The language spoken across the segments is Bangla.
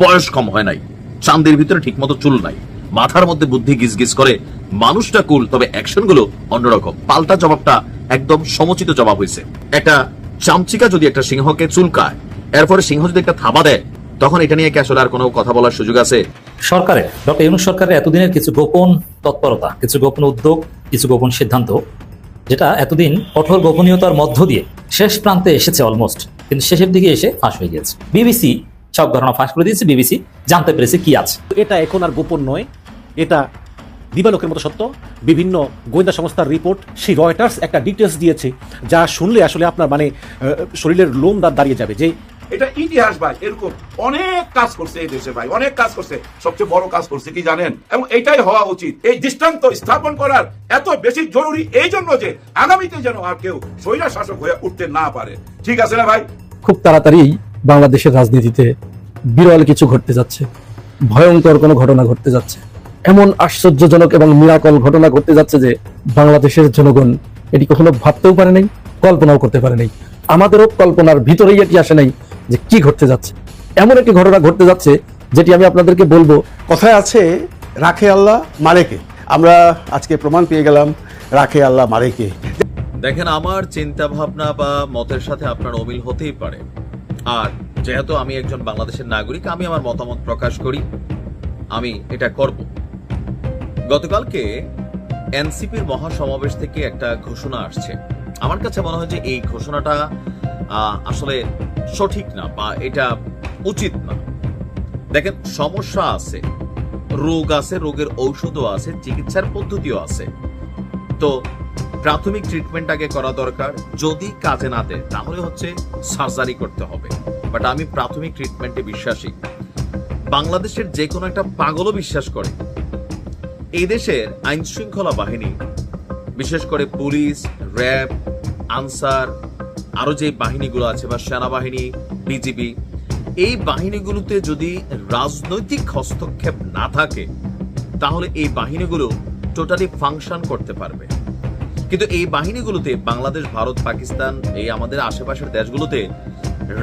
বয়স কম হয় নাই। চান্দের ভিতরে ঠিকমতো চুল নাই। মাথার মধ্যে বুদ্ধি গিজগিজ করে মানুষটা কুল, তবে অ্যাকশনগুলো অন্যরকম। পাল্টা জবাবটা একদম সমচিত জবাব হয়েছে একটা চামচিকা যদি একটা সিংহকে চুলকায়, এরপরে সিংহ যদি একটা থাবা দেয়, তখন এটা নিয়ে কি আসলে আর কোনো কথা বলার সুযোগ আছে? সরকারের, ডক্টর ইউনুস সরকারের এতদিনের কিছু গোপন তৎপরতা, কিছু গোপন উদ্যোগ, কিছু গোপন সিদ্ধান্ত, যেটা এতদিন কঠোর গোপনীয়তার মধ্য দিয়ে শেষ প্রান্তে এসেছে অলমোস্ট, কিন্তু শেষের দিকে এসে ফাঁস হয়ে গিয়েছে। বিবিসি সব ঘটনা ফাঁস করে দিয়েছে বিবিসি জানতে পেরেছে কি আছে। এটা এখন আর গোপন নয় এটা দিবালোকের মতো সত্য। বিভিন্ন গোয়েন্দা সংস্থার রিপোর্ট সেই রয়টার্স একটা ডিটেলস দিয়েছে যা শুনলে আসলে আপনার মানে শরীরের লোম দাঁত দাঁড়িয়ে যাবে যে এটা ইতিহাস ভাই এরকম অনেক কাজ করছে এই দেশে ভাই অনেক কাজ করছে সবচেয়ে বড় কাজ করছে কি জানেন? এবং এটাই হওয়া উচিত এই দৃষ্টান্ত স্থাপন করার এত বেশি জরুরি এই জন্য যে আগামীতে যেন আর কেউ স্বৈরা শাসক হয়ে উঠতে না পারে। ঠিক আছে না ভাই? খুব তাড়াতাড়ি বাংলাদেশের রাজনীতিতে বিরল কিছু ঘটতে যাচ্ছে। ভয়ঙ্কর কোনো ঘটনা ঘটতে যাচ্ছে। এমন আশ্চর্যজনক এবং মিরাকল ঘটনা ঘটতে যাচ্ছে যে বাংলাদেশের জনগণ এটি কখনো ভাবতেও পারে নাই কল্পনাও করতে পারে নাই। আমাদেরও কল্পনার ভিতরেই এটি আসে নাই যে কি ঘটতে যাচ্ছে। এমন একটি ঘটনা ঘটতে যাচ্ছে যেটি আমি আপনাদেরকে বলব। কথায় আছে রাখে আল্লাহ মারেকে আমরা আজকে প্রমাণ পেয়ে গেলাম রাখে আল্লাহ মারেকে দেখেন আমার চিন্তা ভাবনা বা মতের সাথে আপনার অমিল হতেই পারে। আর যেহেতু আমি একজন বাংলাদেশের নাগরিক, আমি আমার মতামত প্রকাশ করি। আমি এটা করব। গতকালকে এনসিপির মহাসমাবেশ থেকে একটা ঘোষণা আসছে। আমার কাছে মনে হয় যে এই ঘোষণাটা আসলে সঠিক না বা এটা উচিত না। দেখেন, সমস্যা আছে। রোগ আছে, রোগের ঔষধও আছে, চিকিৎসার পদ্ধতিও আছে। তো প্রাথমিক ট্রিটমেন্ট আগে করা দরকার, যদি কাজে না দেয়, তাহলে হচ্ছে সার্জারি করতে হবে। বাট আমি প্রাথমিক ট্রিটমেন্টে বিশ্বাসী। বাংলাদেশের যে কোনো একটা পাগলও বিশ্বাস করে। এই দেশের আইন শৃঙ্খলা বাহিনী, বিশেষ করে পুলিশ, র্যাব, আনসার আরও যে বাহিনীগুলো আছে বা সেনাবাহিনী, বিজিবি, এই বাহিনীগুলোতে যদি রাজনৈতিক হস্তক্ষেপ না থাকে, তাহলে এই বাহিনীগুলো টোটালি ফাংশন করতে পারবে। কিন্তু এই বাহিনীগুলোতে বাংলাদেশ, ভারত, পাকিস্তান, এই আমাদের আশেপাশের দেশগুলোতে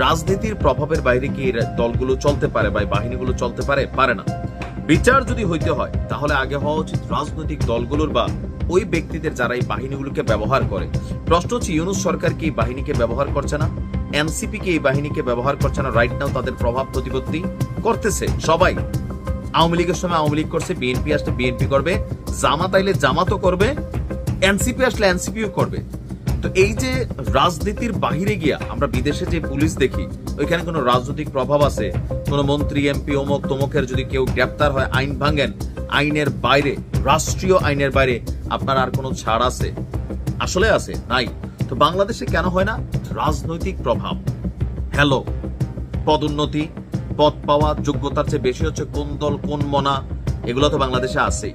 রাজনীতির প্রভাবের বাইরে কি দলগুলো চলতে পারে বা বাহিনীগুলো চলতে পারে? পারে না। বিচার যদি হইতে হয়, তাহলে আগে হওয়া উচিত রাজনৈতিক দলগুলোর বা ওই ব্যক্তিদের যারা এই বাহিনীগুলোকে ব্যবহার করে। প্রশ্ন হচ্ছে, ইউনুস সরকার কি এই বাহিনীকে ব্যবহার করছে না? এনসিপি কি এই বাহিনীকে ব্যবহার করছে না? রাইট নাও তাদের প্রভাব প্রতিপত্তি করতেছে। সবাই আওয়ামী লীগের সময় আওয়ামী লীগ করছে, বিএনপি আসলে বিএনপি করবে, জামাত আইলে জামাতও করবে এনসিপি আসলে এনসিপিও করবে। তো এই যে রাজনীতির বাহিরে গিয়া আমরা বিদেশে যে পুলিশ দেখি, ওইখানে কোনো রাজনৈতিক প্রভাব আছে? কোনো মন্ত্রী, এমপি, অমুক, তমুকের যদি কেউ গ্রেপ্তার হয়, আইন ভাঙেন, আইনের বাইরে, রাষ্ট্রীয় আইনের বাইরে আপনার আর কোনো ছাড় আছে? আসলে আছে, নাই। তো বাংলাদেশে কেন হয় না? রাজনৈতিক প্রভাব। হ্যালো পদোন্নতি পদ পাওয়া, যোগ্যতার চেয়ে বেশি হচ্ছে কোন দল, কোন মনা, এগুলো তো বাংলাদেশে আছেই।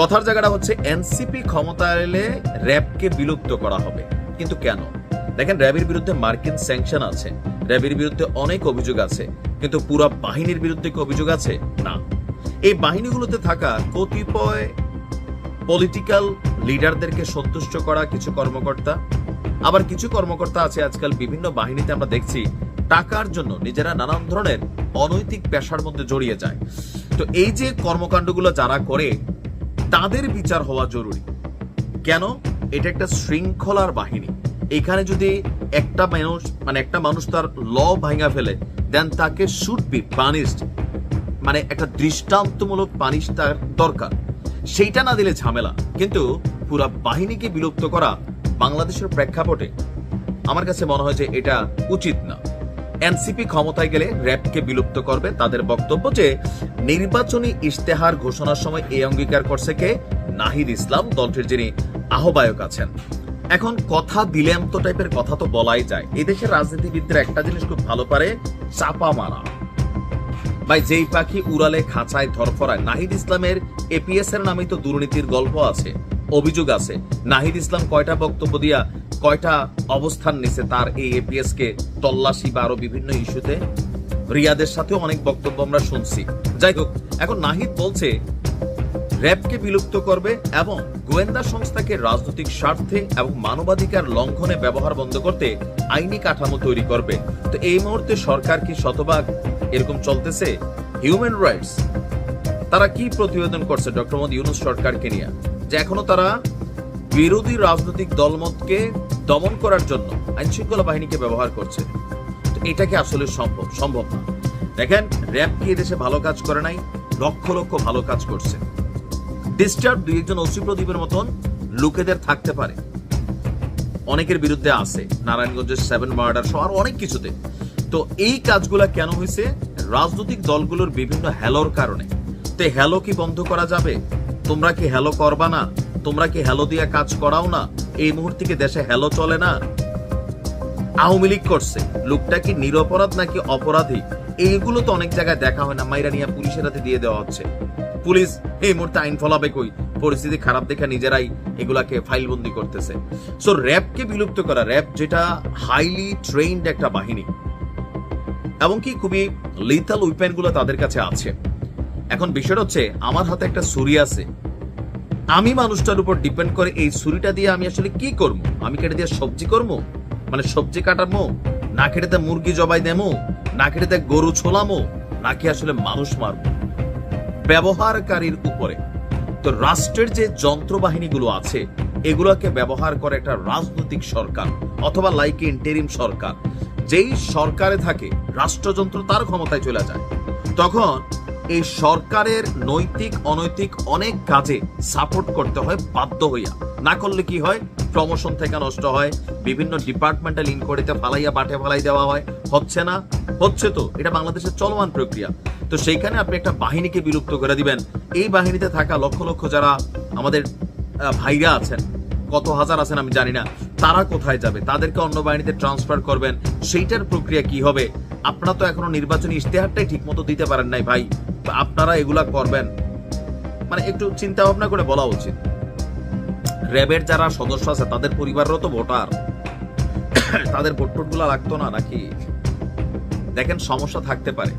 কথার জায়গাটা হচ্ছে এনসিপি ক্ষমতা এলে র্যাবকে বিলুপ্ত করা হবে। কিন্তু কেন? দেখেন, র্যাবের বিরুদ্ধে মার্কিন স্যাংশন আছে, র্যাবের বিরুদ্ধে অনেক অভিযোগ আছে, কিন্তু পুরো বাহিনীর বিরুদ্ধে কি অভিযোগ আছে? না। এই বাহিনীগুলোতে থাকা কতিপয় পলিটিক্যাল লিডারদেরকে সন্তুষ্ট করা কিছু কর্মকর্তা, আবার কিছু কর্মকর্তা আছে আজকাল বিভিন্ন বাহিনীতে আমরা দেখছি, টাকার জন্য নিজেরা নানান ধরনের অনৈতিক পেশার মধ্যে জড়িয়ে যায়। তো এই যে কর্মকাণ্ডগুলো যারা করে তাদের বিচার হওয়া জরুরি। কেন? এটা একটা শৃঙ্খলার বাহিনী। এখানে যদি একটা মানুষ মানে একটা মানুষ তার ল ভাঙা ফেলে দেন তাকে শুড বি পানিশড মানে একটা দৃষ্টান্তমূলক পানিশ তার দরকার। সেইটা না দিলে ঝামেলা। কিন্তু পুরা বাহিনীকে বিলুপ্ত করা বাংলাদেশের প্রেক্ষাপটে আমার কাছে মনে হয় যে এটা উচিত না। এনসিপি ক্ষমতায় গেলে র্যাবকে বিলুপ্ত করবে তাদের বক্তব্য যে, নির্বাচনী ইশতেহার ঘোষণার সময় এই অঙ্গীকার করছে কে? নাহিদ ইসলাম, দলটির যিনি আহ্বায়ক আছেন। এখন কথা দিলেম তো টাইপের কথা তো বলাই যায়। এই দেশের রাজনীতিবিদরা একটা জিনিস খুব ভালো পারে, চাপা মারা। ভাই, যেই পাখি উড়ালে, খাঁচায় ধরফরায় নাহিদ ইসলামের এপিএস এর নামে তো দুর্নীতির গল্প আছে, অভিযোগ আছে। নাহিদ ইসলাম কয়টা বক্তব্য দিয়া কয়টা অবস্থান নিছে তার এই এপিএস কে তল্লাশি বা আরও বিভিন্ন ইস্যুতে? রিয়াদের সাথেও অনেক বক্তব্য আমরা শুনছি। যাই হোক, এখন নাহিদ বলছে, র্যাবকে বিলুপ্ত করবে এবং গোয়েন্দা সংস্থাকে রাজনৈতিক স্বার্থে এবং মানবাধিকার লঙ্ঘনে ব্যবহার বন্ধ করতে আইনি কাঠামো তৈরি করবে। তো এই মুহূর্তে সরকার কি শতভাগ এরকম চলতেছে? হিউম্যান রাইটস তারা কি প্রতিবেদন করছে ডক্টর মোহাম্মদ ইউনুস সরকারকে নিয়ে? যে এখনও তারা বিরোধী রাজনৈতিক দলমতকে দমন করার জন্য আইন শৃঙ্খলা বাহিনীকে ব্যবহার করছে। তো এটা কি আসলে সম্ভব? সম্ভব না। দেখেন, র্যাব কি এদেশে ভালো কাজ করে নাই? লক্ষ লক্ষ ভালো কাজ করছে। ডিস্টার্ব দুই একজন ওসি প্রদীপের মতন লোকেদের থাকতে পারে। অনেকের বিরুদ্ধে আছে। নারায়ণগঞ্জের সেভেন মার্ডার সহ আরও অনেক কিছুতে। তো এই কাজগুলা কেন হয়েছে? রাজনৈতিক দলগুলোর বিভিন্ন হ্যালোর কারণে। তো হ্যালো কি বন্ধ করা যাবে? তোমরা কি হ্যালো করবা না? তোমরা কি হ্যালো দিয়া কাজ করাও না? এই মুহূর্তে কি দেশে হ্যালো চলে না? আওয়ামী লীগ করছে। লোকটা কি নিরপরাধ নাকি অপরাধী? এইগুলো তো অনেক জায়গায় দেখা হয় না। মাইরা নিয়ে পুলিশের হাতে দিয়ে দেওয়া হচ্ছে। পুলিশ, এই মুহূর্তে আইন ফলাবে কই? পরিস্থিতি খারাপ দেখে নিজেরাই এগুলাকে ফাইলবন্দি করতেছে। সো র্যাবকে বিলুপ্ত করা, র্যাব যেটা হাইলি ট্রেইনড একটা বাহিনী। এবং কি খুবই লিথাল উইপেনগুলো তাদের কাছে আছে। এখন বিষয়টা হচ্ছে, আমার হাতে একটা ছুরি আছে। আমি মানুষটার উপর ডিপেন্ড করে এই ছুরিটা দিয়ে আমি আসলে কি করব? আমি কেটে দিয়ে সবজি করব? মানে সবজি কাটামো না কেটেতে মুরগি জবাই দেমো না কেটেতে গরু ছোলামো নাকি আসলে মানুষ মারবো? ব্যবহারকারীর উপরে। তো রাষ্ট্রের যে যন্ত্রবাহিনীগুলো আছে, এগুলোকে ব্যবহার করে একটা রাজনৈতিক সরকার অথবা লাইক ইন্টেরিম সরকার। যেই সরকারে থাকে, রাষ্ট্রযন্ত্র তার ক্ষমতায় চলে যায়। তখন এই সরকারের নৈতিক, অনৈতিক অনেক কাজে সাপোর্ট করতে হয় বাধ্য হইয়া। না করলে কি হয়? প্রমোশন থেকে নষ্ট হয়, বিভিন্ন ডিপার্টমেন্টাল ইনকোয়ারিতে ফালাইয়া, বাটে ফালাই দেওয়া হয়। হচ্ছে না? হচ্ছে তো। এটা বাংলাদেশের চলমান প্রক্রিয়া। তো সেইখানে আপনি একটা বাহিনীকে বিলুপ্ত করে দিবেন। এই বাহিনীতে থাকা লক্ষ লক্ষ যারা আমাদের ভাইরা আছেন, কত হাজার আছেন আমি জানি না, তারা কোথায় যাবে? তাদেরকে অন্য বাহিনীতে ট্রান্সফার করবেন। সেইটার প্রক্রিয়া কি হবে? আপনারা তো এখনও নির্বাচনী ইশতেহারটাই ঠিক মতো দিতে পারেন নাই ভাই। আপনারা এগুলা করবেন মানে একটু চিন্তা ভাবনা করে বলা উচিত। র্যাবের যারা সদস্য আছে, তাদের পরিবারও তো ভোটার। তাদের ভোট টোটগুলো লাগতো না নাকি? দেখেন, সমস্যা থাকতে পারে।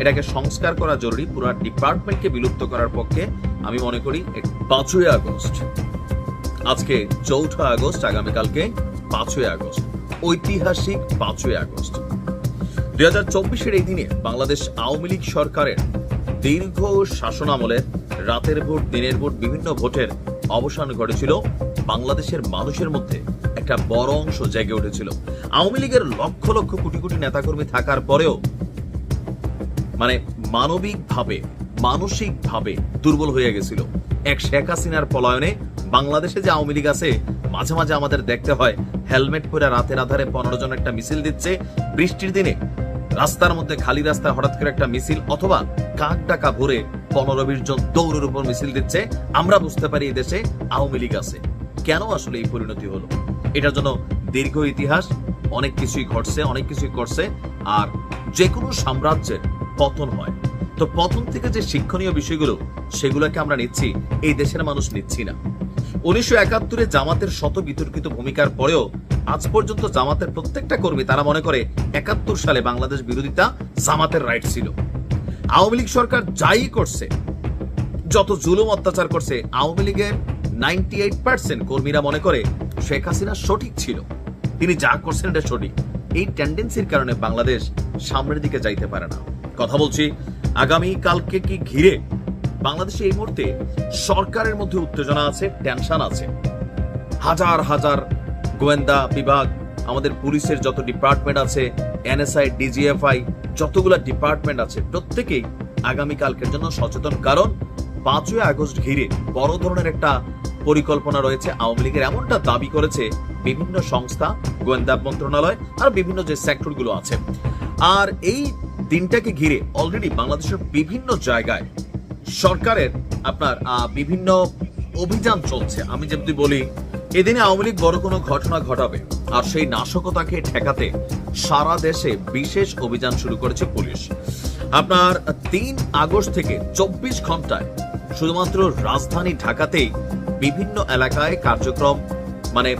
এটাকে সংস্কার করা জরুরি, পুরো ডিপার্টমেন্টকে বিলুপ্ত করার পক্ষে আমি মনে করি পাঁচই আগস্ট। আজকে চৌঠা আগস্ট, আগামীকালকে পাঁচই আগস্ট। ঐতিহাসিক পাঁচই আগস্ট। দুই হাজার চব্বিশের এই দিনে বাংলাদেশ আওয়ামী লীগ সরকারের দীর্ঘ শাসনামলের রাতের ভোট, দিনের ভোট, বিভিন্ন ভোটের অবসান ঘটেছিল বাংলাদেশের মানুষের মধ্যে। একটা বড় অংশ জেগে উঠেছিল। আওয়ামী লীগের লক্ষ লক্ষ কোটি কোটি নেতাকর্মী থাকার পরেও মানে মানবিকভাবে, মানসিকভাবে দুর্বল হয়ে গেছিল। এক শেখ হাসিনার পলায়নে বাংলাদেশে যে আওয়ামী লীগ আছে, মাঝে মাঝে আমাদের দেখতে হয়, হেলমেট পরে রাতের আধারে পনেরো জন একটা মিছিল দিচ্ছে, বৃষ্টির দিনে রাস্তার মধ্যে খালি রাস্তায় হঠাৎ করে একটা মিছিল অথবা কাক ডাকা ভরে পনেরো বিশ জন দৌড়ের উপর মিছিল দিচ্ছে, আমরা বুঝতে পারি এই দেশে আওয়ামী লীগ আছে। কেন আসলে এই পরিণতি হলো? এটার জন্য দীর্ঘ ইতিহাস, অনেক কিছুই ঘটছে, অনেক কিছুই করছে, আর যে কোনো সাম্রাজ্যের পতন হয়। তো পতন থেকে যে শিক্ষণীয় বিষয়গুলো, সেগুলোকে আমরা নিচ্ছি, এই দেশের মানুষ নিচ্ছি না। উনিশশো একাত্তরে জামাতের শত বিতর্কিত ভূমিকার পরেও আজ পর্যন্ত জামাতের প্রত্যেকটা কর্মী, তারা মনে করে একাত্তর সালে বাংলাদেশ বিরোধিতা জামাতের রাইট ছিল। আওয়ামী লীগ সরকার যাই করছে, যত জুলুম অত্যাচার করছে, আওয়ামী লীগের নাইনটি এইট পার্সেন্ট কর্মীরা মনে করে শেখ হাসিনা সঠিক ছিল। তিনি যা করছেন এটা সঠিক। এই টেন্ডেন্সির কারণে বাংলাদেশ সামনের দিকে যাইতে পারে না। কথা বলছি, আগামী কালকে কি ঘিরে? বাংলাদেশে এই মুহূর্তে সরকারের মধ্যে উত্তেজনা আছে টেনশন আছে। হাজার হাজার গোয়েন্দা বিভাগ, আমাদের পুলিশের যত ডিপার্টমেন্ট আছে, এনএসআই, ডিজিএফআই, যতগুলো ডিপার্টমেন্ট আছে, প্রত্যেকেই আগামী কালকের জন্য সচেতন। কারণ পাঁচই আগস্ট ঘিরে বড় ধরনের একটা পরিকল্পনা রয়েছে। আওয়ামী লীগের এমনটা দাবি করেছে বিভিন্ন সংস্থা, গোয়েন্দা মন্ত্রণালয় আর বিভিন্ন যে সেক্টরগুলো আছে। আর এই দিনটাকে ঘিরে অলরেডি বাংলাদেশের বিভিন্ন জায়গায় সরকারের আপনার বিভিন্ন অভিযান চলছে। আমি যদি বলি এদিনে আওয়ামী লীগ বড় কোনো ঘটনা ঘটাবে আর সেই নাশকতাকে ঠেকাতে সারা দেশে বিশেষ অভিযান শুরু করেছে পুলিশ। আপনার তিন আগস্ট থেকে চব্বিশ ঘন্টায় শুধুমাত্র রাজধানী ঢাকাতেই বিভিন্ন এলাকায় কার্যক্রম মানে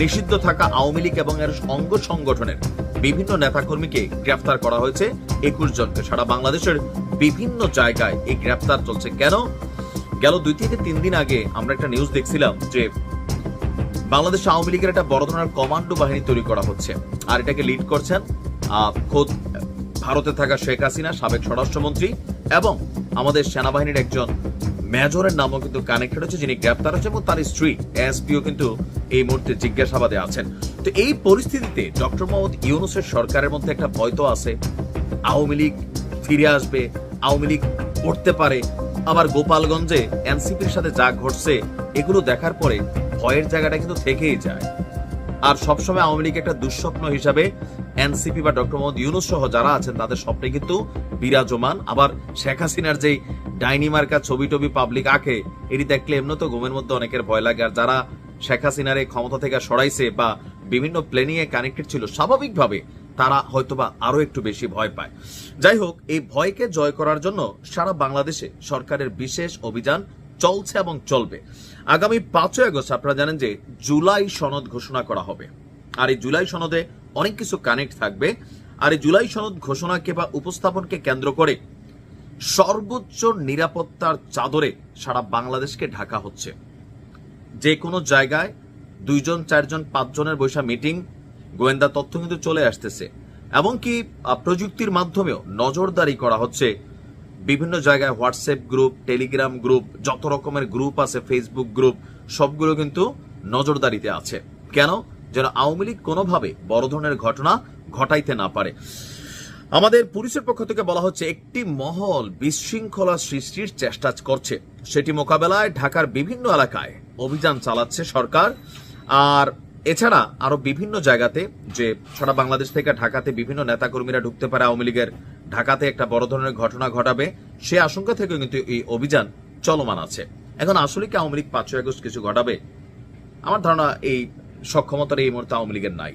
নিষিদ্ধ থাকা আওয়ামী লীগ এবং এর অঙ্গ সংগঠনের বিভিন্ন নেতাকর্মীকে গ্রেফতার করা হয়েছে। একুশ জনকে সারা বাংলাদেশের বিভিন্ন জায়গায় এই গ্রেফতার চলছে। কেন? গেল দুই থেকে তিন দিন আগে আমরা একটা নিউজ দেখছিলাম যে বাংলাদেশ আওয়ামী লীগের একটা বড় ধরনের কমান্ডো বাহিনী তৈরি করা হচ্ছে। আর এটাকে লিড করছেন খোদ ভারতে থাকা শেখ হাসিনা, সাবেক স্বরাষ্ট্রমন্ত্রী এবং আমাদের সেনাবাহিনীর একজন মেজরের নামও কিন্তু কানেক্টেড হচ্ছে, যিনি গ্রেপ্তার হচ্ছে এবং তার স্ত্রী এসপিও কিন্তু এই মুহূর্তে জিজ্ঞাসাবাদে আছেন। তো এই পরিস্থিতিতে ডক্টর মোহাম্মদ ইউনুসের সরকারের মধ্যে একটা ভয় তো আছে। আওয়ামী লীগ ফিরে আসবে, আওয়ামী লীগ করতে পারে আবার গোপালগঞ্জে এনসিপির সাথে যা ঘটছে, এগুলো দেখার পরে ভয়ের জায়গাটা কিন্তু থেকেই যায়। আর সবসময় আওয়ামী লীগ একটা দুঃস্বপ্ন হিসাবে এনসিপি বা ডক্টর মোহাম্মদ ইউনুস সহ যারা আছেন, তাদের স্বপ্নে কিন্তু বিরাজমান। আবার শেখ হাসিনার যেই ডাইনি মার্কা ছবি টবি পাবলিক আঁকে এটি দেখলে এমনি তো ঘুমের মধ্যে অনেকের ভয় লাগে। আর যারা শেখ হাসিনার ক্ষমতা থেকে সরাইছে বা বিভিন্ন প্ল্যানিং এ কানেক্টেড ছিল, স্বাভাবিকভাবে তারা হয়তোবা আরও একটু বেশি ভয় পায়। যাই হোক এই ভয়কে জয় করার জন্য সারা বাংলাদেশে সরকারের বিশেষ অভিযান চলছে এবং চলবে। আগামী পাঁচই আগস্ট আপনারা জানেন যে জুলাই সনদ ঘোষণা করা হবে। আর এই জুলাই সনদে অনেক কিছু কানেক্ট থাকবে। আর এই জুলাই সনদ ঘোষণাকে বা উপস্থাপনকে কেন্দ্র করে সর্বোচ্চ নিরাপত্তার চাদরে সারা বাংলাদেশকে ঢাকা হচ্ছে। যে কোনো জায়গায় দুইজন, চারজন, পাঁচজনের বৈশা মিটিং গোয়েন্দা তথ্য কিন্তু চলে আসতেছে। এমনকি প্রযুক্তির মাধ্যমেও নজরদারি করা হচ্ছে। বিভিন্ন জায়গায় হোয়াটসঅ্যাপ গ্রুপ, টেলিগ্রাম গ্রুপ, যত রকমের গ্রুপ আছে, ফেসবুক গ্রুপ, সবগুলো কিন্তু নজরদারিতে আছে। কেন? যেন আওয়ামী লীগ কোনোভাবে বড় ধরনের ঘটনা ঘটাইতে না পারে। আমাদের পুলিশের পক্ষ থেকে বলা হচ্ছে, একটি মহল বিশৃঙ্খলা সৃষ্টির চেষ্টা করছে। সেটি মোকাবেলায় ঢাকার বিভিন্ন এলাকায় অভিযান চালাচ্ছে সরকার। আর এছাড়া আরও বিভিন্ন জায়গাতে যে সারা বাংলাদেশ থেকে ঢাকাতে বিভিন্ন নেতাকর্মীরা ঢুকতে পারে আওয়ামী লীগের ঢাকাতে একটা বড় ধরনের ঘটনা ঘটাবে, সে আশঙ্কা থেকে কিন্তু এই অভিযান চলমান আছে। এখন আসলে কি আওয়ামী লীগ পাঁচই আগস্ট কিছু ঘটাবে? আমার ধারণা এই সক্ষমতার এই মুহূর্তে আওয়ামী লীগের নাই।